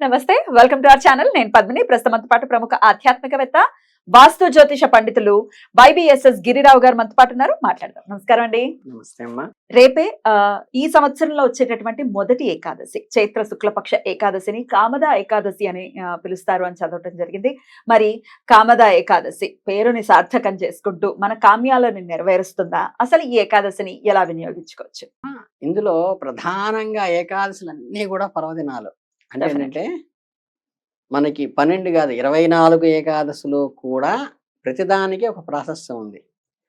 నమస్తే welcome to our channel. నేను పద్మిని. ప్రస్తుతం పాటు ప్రముఖ ఆధ్యాత్మికవేత్త వాస్తు జ్యోతిష పండితులు వైబిఎస్ఎస్ గిరిరావు గారు మనతో పాటు ఉన్నారు. మాట్లాడదాం. నమస్కారం అండి. నమస్తే అమ్మా. రేపే ఈ సంవత్సరంలో వచ్చేటటువంటి మొదటి ఏకాదశి చైత్ర శుక్లపక్ష ఏకాదశిని కామద ఏకాదశి అని పిలుస్తారు అని చదవటం జరిగింది. మరి కామద ఏకాదశి పేరుని సార్థకం చేసుకుంటూ మన కామ్యాలను నెరవేరుస్తుందా? అసలు ఈ ఏకాదశిని ఎలా వినియోగించుకోవచ్చు? ఇందులో ప్రధానంగా ఏకాదశులు అన్నీ కూడా పర్వదినాలు. అంటే. ఏంటంటే మనకి పన్నెండు కాదు ఇరవై నాలుగు ఏకాదశులు కూడా ప్రతిదానికి ఒక ప్రాశస్యం ఉంది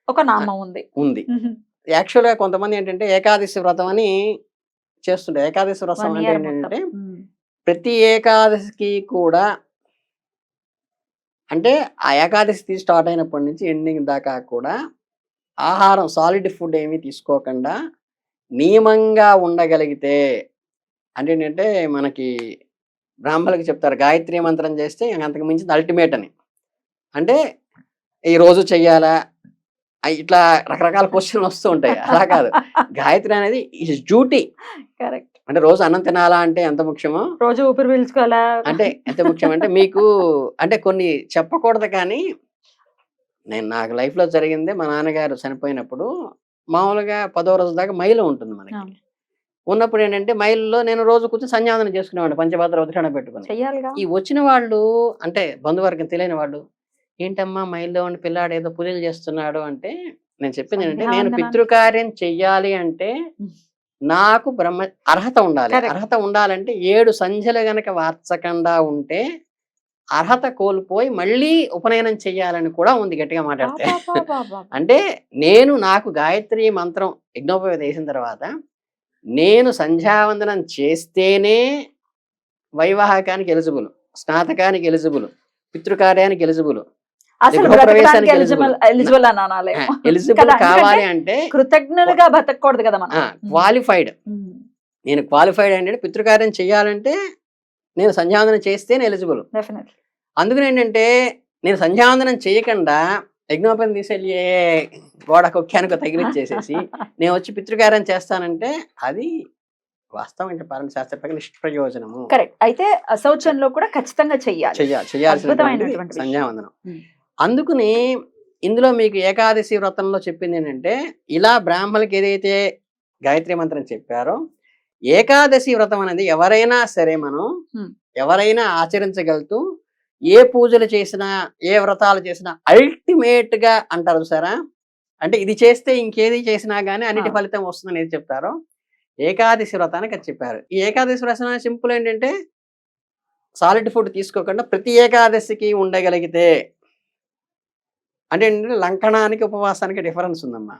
ఒక నామం ఉంది ఉంది. యాక్చువల్గా కొంతమంది ఏంటంటే ఏకాదశి వ్రతం అని చేస్తుంటారు ఏకాదశి వ్రతం అంటే ఏంటంటే. ప్రతి ఏకాదశికి కూడా అంటే ఆ ఏకాదశి స్టార్ట్ అయినప్పటి నుంచి ఎండింగ్ దాకా కూడా ఆహారం సాలిడ్ ఫుడ్ ఏమీ తీసుకోకుండా నియమంగా ఉండగలిగితే అంటే ఏంటంటే మనకి బ్రాహ్మణులకి చెప్తారు. గాయత్రి మంత్రం చేస్తే అంతకు మించింది అల్టిమేట్ అని. అంటే ఈ రోజు చెయ్యాలా? ఇట్లా రకరకాల క్వశ్చన్లు వస్తూ ఉంటాయి. అలా కాదు. గాయత్రి అనేది ఇస్ డ్యూటీ కరెక్ట్. అంటే రోజు అన్నం తినాలా అంటే ఎంత ముఖ్యమో? రోజు ఊపిరి పీల్చుకోవాలా? అంటే ఎంత ముఖ్యం అంటే మీకు అంటే కొన్ని చెప్పకూడదు కానీ నేను నాకు life లో జరిగింది మా నాన్నగారు చనిపోయినప్పుడు మామూలుగా పదో రోజు దాకా మైలు ఉంటుంది మనకి. ఉన్నప్పుడు ఏంటంటే మైల్లో నేను రోజు కూర్చొని సంధ్యావందనం చేసుకునేవాడిని పంచభద్ర ఉద్రాణ పెట్టుకుని ఈ వచ్చిన వాళ్ళు అంటే బంధువర్గం తెలియని వాళ్ళు ఏంటమ్మా మైల్లో ఉండి పిల్లాడు ఏదో పూజలు చేస్తున్నాడు అంటే నేను చెప్పింది ఏంటంటే నేను. పితృకార్యం చెయ్యాలి అంటే. నాకు బ్రహ్మ అర్హత ఉండాలి. అర్హత ఉండాలంటే ఏడు సంధ్యలు గనక వార్చకుండా ఉంటే అర్హత కోల్పోయి మళ్ళీ ఉపనయనం చెయ్యాలని కూడా ఉంది గట్టిగా మాట్లాడితే. అంటే నేను నాకు గాయత్రి మంత్రం యజ్ఞోపవేత వేసిన తర్వాత నేను సంధ్యావందనం చేస్తేనే వైవాహకానికి ఎలిజిబుల్ స్నాతకానికి ఎలిజిబుల్ పితృకార్యానికి ఎలిజిబుల్ ఎలిజిబుల్. కావాలి అంటే కృతజ్ఞులుగా బతకూడదు కదా క్వాలిఫైడ్. నేను క్వాలిఫైడ్ ఏంటంటే పితృకార్యం చేయాలంటే నేను సంధ్యావందనం చేస్తేనే ఎలిజిబుల్. అందుకని ఏంటంటే నేను సంధ్యావందనం చేయకుండా యజ్ఞోపం తీసేళ్ళి గోడ కొక్కానికి తగిలిచ్చేసేసి నేను వచ్చి పితృకార్యం చేస్తానంటే అది వాస్తవం చెప్పాలంటే శాస్త్రపరంగా నిష్ప్రయోజనము కరెక్ట్ అయితే శౌచంలో కూడా ఖచ్చితంగా చెయ్యాలి. సంధ్యావందనం. అందుకని ఇందులో మీకు ఏకాదశి వ్రతంలో చెప్పింది ఏంటంటే ఇలా బ్రాహ్మణులకి ఏదైతే గాయత్రి మంత్రం చెప్పారో ఏకాదశి వ్రతం అనేది ఎవరైనా సరే మనం. ఎవరైనా ఆచరించగలుగుతూ ఏ పూజలు చేసినా ఏ వ్రతాలు చేసినా అల్టిమేట్గా అంటారు సరా అంటే ఇది చేస్తే ఇంకేది చేసినా గానీ అన్నిటి. ఫలితం వస్తుందని ఏది చెప్తారో. ఏకాదశి వ్రతానికి అది చెప్పారు. ఈ ఏకాదశి వ్రతం సింపుల్ ఏంటంటే సాలిడ్ ఫుడ్ తీసుకోకుండా ప్రతి ఏకాదశికి ఉండగలిగితే అంటే ఏంటంటే లంకణానికి ఉపవాసానికి డిఫరెన్స్ ఉందమ్మా.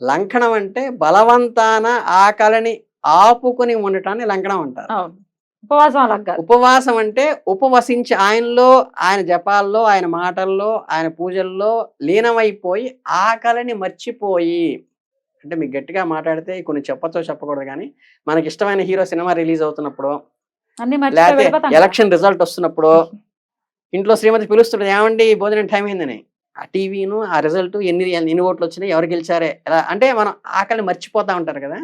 లంకణం అంటే బలవంతాన ఆకలిని ఆపుకుని ఉండటాన్ని లంకణం అంటారు. ఉపవాసం ఉపవాసం అంటే ఉపవసించి ఆయనలో ఆయన జపాల్లో ఆయన మాటల్లో ఆయన పూజల్లో లీనమైపోయి ఆకలిని మర్చిపోయి. అంటే మీకు గట్టిగా మాట్లాడితే కొన్ని చెప్పచ్చో చెప్పకూడదు కానీ మనకి ఇష్టమైన హీరో సినిమా రిలీజ్ అవుతున్నప్పుడు లేకపోతే. ఎలక్షన్ రిజల్ట్ వస్తున్నప్పుడు ఇంట్లో శ్రీమతి పిలుస్తుంటది ఏమండి భోజనం టైం అయిందని? ఆ టీవీను ఆ రిజల్ట్ ఎన్ని ఎన్ని ఓట్లు వచ్చినాయి ఎవరు గెలిచారే? ఎలా అంటే మనం ఆకలిని మర్చిపోతా ఉంటారు కదా.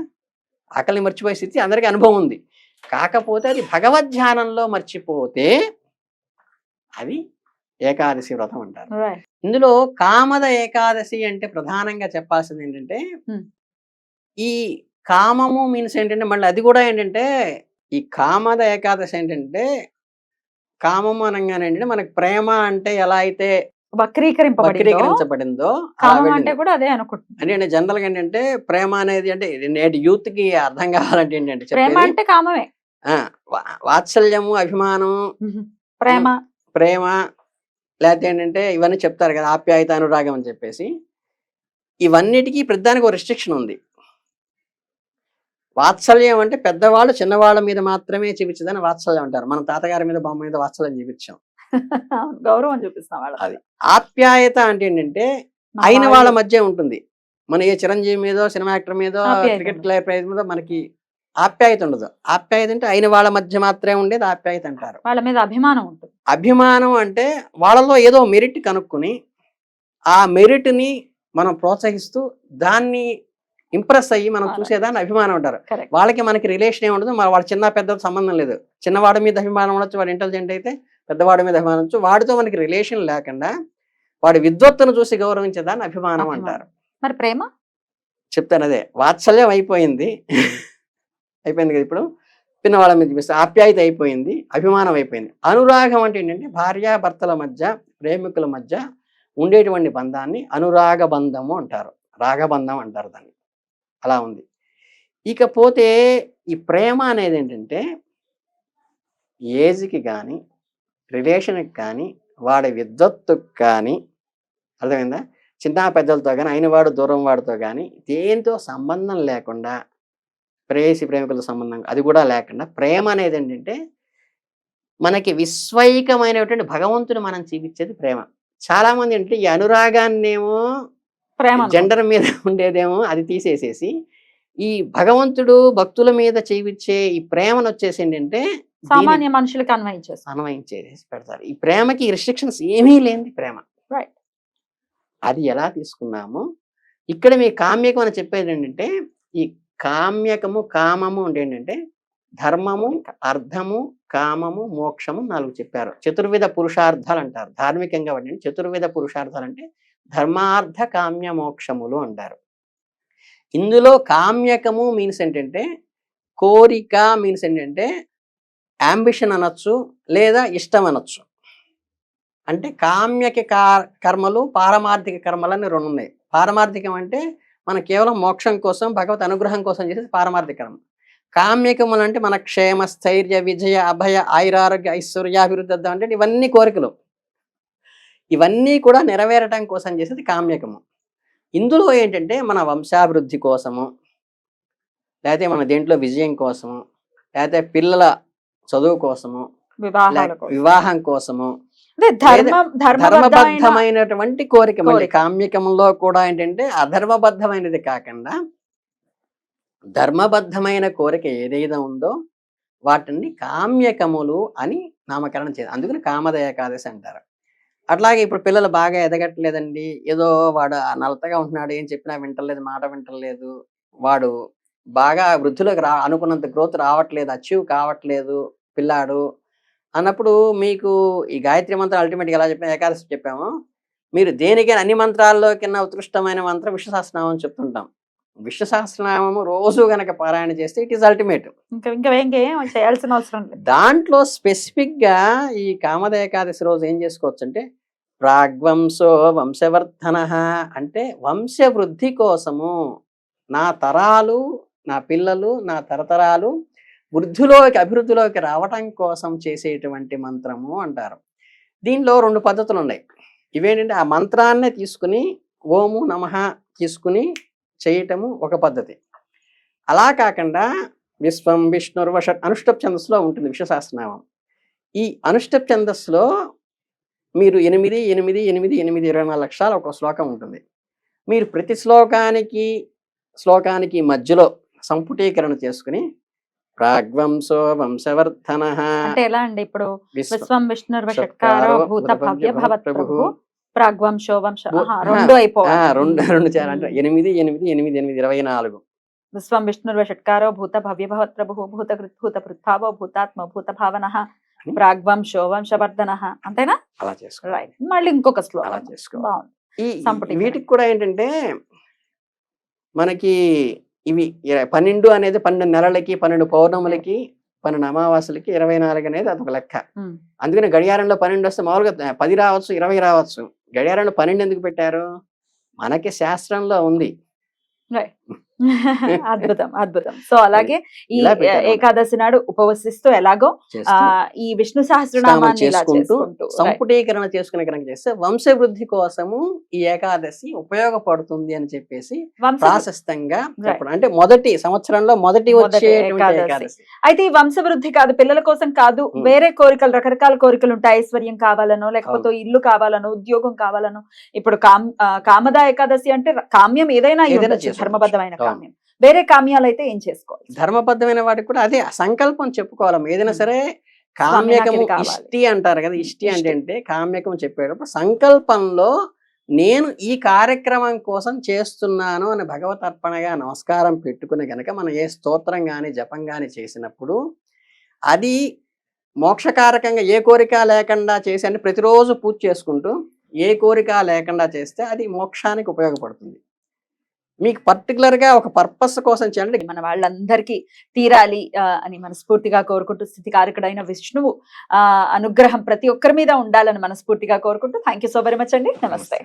ఆకలిని మర్చిపోయే స్థితి అందరికీ అనుభవం ఉంది. కాకపోతే అది భగవద్ ధ్యానంలో మర్చిపోతే అది ఏకాదశి వ్రతం అంటారు. ఇందులో కామద ఏకాదశి అంటే ప్రధానంగా చెప్పాల్సింది ఏంటంటే Hmm. ఈ కామము మీన్స్ ఏంటంటే మళ్ళీ అది కూడా ఏంటంటే ఈ కామద ఏకాదశి ఏంటంటే కామము అనగానే ఏంటంటే మనకి ప్రేమ అంటే ఎలా అయితే వక్రీకరింపబడిందో వక్రీకరించబడిందో అంటే. కూడా అదే అనుకుంటున్నాను అంటే జనరల్గా ఏంటంటే ప్రేమ అనేది అంటే నేటి యూత్కి అర్థం కావాలంటే ఏంటంటే ప్రేమ అంటే కామమే వాత్సల్యము అభిమానం ప్రేమ. ప్రేమ లేకపోతే ఏంటంటే ఇవన్నీ చెప్తారు కదా ఆప్యాయత అనురాగం అని చెప్పేసి. ఇవన్నిటికీ ప్రతిదానికి ఒక రిస్ట్రిక్షన్ ఉంది. వాత్సల్యం అంటే పెద్దవాళ్ళు చిన్నవాళ్ళ మీద మాత్రమే చూపించదని వాత్సల్యం అంటారు. మన తాతగారి మీద బొమ్మ మీద వాత్సల్యం చూపించాం. గౌరవం చూపిస్తాం వాళ్ళ అది. ఆప్యాయత అంటే ఏంటంటే అయిన వాళ్ళు- మధ్య ఉంటుంది. మన ఏ చిరంజీవి మీదో సినిమా యాక్టర్ మీదో క్రికెట్. ప్లేయర్ ప్రైజ్ మీద మనకి ఆప్యాయత ఉండదు. ఆప్యాయత అంటే అయిన వాళ్ళ మధ్య మాత్రమే ఉండేది ఆప్యాయత అంటారు. వాళ్ళ మీద అభిమానం ఉంటుంది. అభిమానం అంటే వాళ్ళలో ఏదో మెరిట్ కనుక్కొని ఆ మెరిట్ని మనం ప్రోత్సహిస్తూ దాన్ని ఇంప్రెస్ అయ్యి మనం. చూసేదాన్ని అభిమానం అంటారు. కరెక్ట్ వాళ్ళకి మనకి రిలేషన్ ఏమి ఉండదు. మరి వాడు చిన్న పెద్ద సంబంధం లేదు. చిన్నవాడి మీద అభిమానం ఉండొచ్చు వాడు ఇంటెలిజెంట్ అయితే పెద్దవాడి మీద అభిమానం ఉండొచ్చు. వాడితో మనకి రిలేషన్ లేకుండా వాడి విద్వత్తును చూసి గౌరవించేదాన్ని అభిమానం. అంటారు. మరి ప్రేమ? చెప్తాను అదే. వాత్సల్యం అయిపోయింది. అయిపోయింది కదా ఇప్పుడు. పిన్నవాళ్ళ మీద చూపిస్తే ఆప్యాయత అయిపోయింది అభిమానం అయిపోయింది. అనురాగం అంటే ఏంటంటే భార్యాభర్తల మధ్య ప్రేమికుల మధ్య ఉండేటువంటి బంధాన్ని అనురాగ బంధము అంటారు. రాగబంధం అంటారు దాన్ని. అలా ఉంది. ఇకపోతే ఈ ప్రేమ అనేది ఏంటంటే ఏజ్కి కానీ రిలేషన్కి కానీ వాడి విద్వత్తుకు కానీ అర్థమైందా? చిన్న పెద్దలతో కానీ అయినవాడు దూరం వాడితో కానీ దేంతో సంబంధం లేకుండా ప్రేయసి ప్రేమికుల సంబంధం అది కూడా లేకుండా ప్రేమ అనేది ఏంటంటే మనకి విశ్వైకమైనటువంటి భగవంతుడు మనం చూపించేది ప్రేమ చాలా మంది అంటే ఈ అనురాగాన్నేమో ప్రేమ. జెండర్ మీద ఉండేదేమో అది తీసేసేసి ఈ భగవంతుడు భక్తుల మీద చేయించే ఈ ప్రేమను వచ్చేసి ఏంటంటే సామాన్య మనుషులకి అన్వయించేస్తాం అన్వయించేసి పెడతారు ఈ ప్రేమకి రిస్ట్రిక్షన్స్ ఏమీ లేనిది ప్రేమ Right. అది ఎలా తీసుకున్నాము ఇక్కడ మీ కామ్యకం అని చెప్పేది ఏంటంటే ఈ కామ్యకము కామము అంటే ఏంటంటే ధర్మము అర్థము కామము మోక్షము నాలుగు చెప్పారు. చతుర్విధ పురుషార్థాలు అంటారు. ధార్మికంగా వాటిని చతుర్విధ పురుషార్థాలు అంటే ధర్మార్థ కామ్య మోక్షములు అంటారు. ఇందులో కామ్యకము మీన్స్ ఏంటంటే కోరిక మీన్స్ ఏంటంటే అంబిషన్ అనొచ్చు లేదా ఇష్టం అనొచ్చు. అంటే కామ్యక కర్మలు పారమార్థిక కర్మలు అని రెండు ఉన్నాయి. పారమార్థికం అంటే మన కేవలం మోక్షం కోసం భగవత్ అనుగ్రహం కోసం చేసేది పారమార్థిక కర్మ కామ్యకములు అంటే మన క్షేమ స్థైర్య విజయ అభయ ఆయురారోగ్య ఐశ్వర్యాభివృద్ధి అంటే ఇవన్నీ కోరికలు ఇవన్నీ కూడా నెరవేరటం కోసం చేసేది కామ్యకము ఇందులో ఏంటంటే మన వంశాభివృద్ధి కోసము లేకపోతే మన దేంట్లో విజయం కోసము లేకపోతే పిల్లల చదువు కోసము. వివాహం కోసము ధర్మబద్ధమైనటువంటి కోరిక. మళ్ళీ. కామ్యకంలో కూడా ఏంటంటే అధర్మబద్ధమైనది కాకుండా ధర్మబద్ధమైన కోరిక ఏదైతే ఉందో వాటిని కామ్యకములు అని నామకరణం చేయాలి. అందుకని కామద ఏకాదశి అంటారు. అట్లాగే ఇప్పుడు పిల్లలు బాగా ఎదగట్లేదండి. ఏదో వాడు నలతగా ఉంటున్నాడు ఏం చెప్పినా వింటలేదు మాట వింటలేదు. వాడు బాగా వృద్ధిలోకి రా అనుకున్నంత గ్రోత్ రావట్లేదు అచీవ్ కావట్లేదు పిల్లాడు. అన్నప్పుడు మీకు ఈ గాయత్రి మంత్రం అల్టిమేట్గా ఎలా చెప్పిన ఏకాదశి చెప్పాము. మీరు దేనికైనా అన్ని మంత్రాల్లో కింద ఉత్కృష్టమైన మంత్రం విష్ణు సహస్రనామం అని చెప్తుంటాం. విష్ణు సహస్రనామము రోజు గనక పారాయణ చేస్తే ఇట్ ఈస్ అల్టిమేట్ ఇంకా ఇంకా ఇంకేం చేయాల్సిన అవసరం లేదు. దాంట్లో specific గా ఈ కామద ఏకాదశి రోజు ఏం చేసుకోవచ్చు అంటే ప్రాగ్వంశో వంశవర్ధన అంటే వంశవృద్ధి కోసము నా తరాలు నా పిల్లలు నా తరతరాలు వృద్ధిలోకి అభివృద్ధిలోకి రావటం కోసం చేసేటువంటి మంత్రము అంటారు. దీనిలో రెండు పద్ధతులు ఉన్నాయి ఇవేంటంటే ఆ మంత్రాన్నే తీసుకుని ఓము నమః తీసుకుని చేయటము ఒక పద్ధతి. అలా కాకుండా విశ్వం విష్ణుర్వష అనుష్టప్ ఛందస్సులో ఉంటుంది విశ్వశాస్త్రనామం. ఈ అనుష్టప్ ఛందస్సులో మీరు ఎనిమిది ఎనిమిది ఎనిమిది ఎనిమిది ఇరవై నాలుగు లక్షల ఒక శ్లోకం ఉంటుంది. మీరు ప్రతి శ్లోకానికి శ్లోకానికి మధ్యలో సంపుటీకరణ చేసుకుని ప్రాగ్వంశో వంశవర్ధన. అంటే ఎలా అండి ఇప్పుడు విశ్వ విశ్వం విష్ణుర్ షట్కారో షట్కారో భూత భూత భవ్య భవత్ ప్రభుః. ప్రాగ్వంశో వంశ. రెండు ఆ, అయిపోవాలి. రెండు రెండు చేయాలంటే ఎనిమిది ఎనిమిది ఎనిమిది ఎనిమిది ఇరవై నాలుగు. విశ్వం విష్ణుర్వ షట్కారో భూత భవ్య భవత్ ప్రభు భూత భూత పృథ్భావో భూతాత్మ భూత భావన అని? ప్రాగ్వంశో వంశవర్ధన. అంతేనా? అలా చేసుకో రైట్ మళ్ళీ ఇంకొక అలా శ్లోకం చేసుకో. వీటికి కూడా ఏంటంటే మనకి ఇవి పన్నెండు అనేది పన్నెండు నెలలకి పన్నెండు పౌర్ణములకి పన్నెండు అమావాస్యలకి ఇరవై నాలుగు అనేది అదొక లెక్క. అందుకని గడియారంలో పన్నెండు వస్తే మామూలుగా పది రావచ్చు ఇరవై రావచ్చు గడియారంలో పన్నెండు ఎందుకు పెట్టారు మనకి శాస్త్రంలో ఉంది. అద్భుతం అద్భుతం సో అలాగే ఈ. ఏకాదశి నాడు ఉపవసిస్తూ ఎలాగో ఈ విష్ణు సహస్రనామాన్ని చేసుకుంటూ. సంపుటీకరణ చేసుకునే కనుక చేస్తే వంశవృద్ధి కోసము ఈ ఏకాదశి ఉపయోగపడుతుంది అని చెప్పేసి ప్రాశస్తంగా అంటే మొదటి సంవత్సరంలో మొదటి అయితే ఈ వంశవృద్ధి కాదు పిల్లల కోసం కాదు. వేరే కోరికలు రకరకాల కోరికలు ఉంటాయి ఐశ్వర్యం కావాలనో లేకపోతే ఇల్లు కావాలనో ఉద్యోగం కావాలనో ఇప్పుడు కామద ఏకాదశి అంటే కామ్యం ఏదైనా ఏదైనా. ధర్మబద్ధమైన. కామ్యం వేరే కామ్యాలు అయితే ఏం చేసుకోవాలి? ధర్మబద్ధమైన వాటికి కూడా అదే సంకల్పం చెప్పుకోవాలి. ఏదైనా. సరే కామ్యకము. ఇష్టి అంటారు కదా. ఇష్టి అంటే. అంటే కామ్యకం చెప్పేటప్పుడు సంకల్పంలో నేను ఈ కార్యక్రమం కోసం చేస్తున్నాను అని భగవత్ అర్పణగా నమస్కారం పెట్టుకుని గనక మనం ఏ స్తోత్రం కానీ జపం కానీ చేసినప్పుడు అది మోక్షకారకంగా ఏ కోరిక లేకుండా చేసి అంటే ప్రతిరోజు పూజ చేసుకుంటూ ఏ కోరిక లేకుండా చేస్తే అది మోక్షానికి ఉపయోగపడుతుంది. మీకు పర్టికులర్గా ఒక పర్పస్ కోసం చేయాలంటే మన వాళ్ళందరికీ తీరాలి అని మనస్ఫూర్తిగా కోరుకుంటూ స్థితికారకుడైన విష్ణువు ఆ అనుగ్రహం ప్రతి ఒక్కరి మీద ఉండాలని మనస్ఫూర్తిగా కోరుకుంటూ. Thank you so very much అండి. నమస్తే.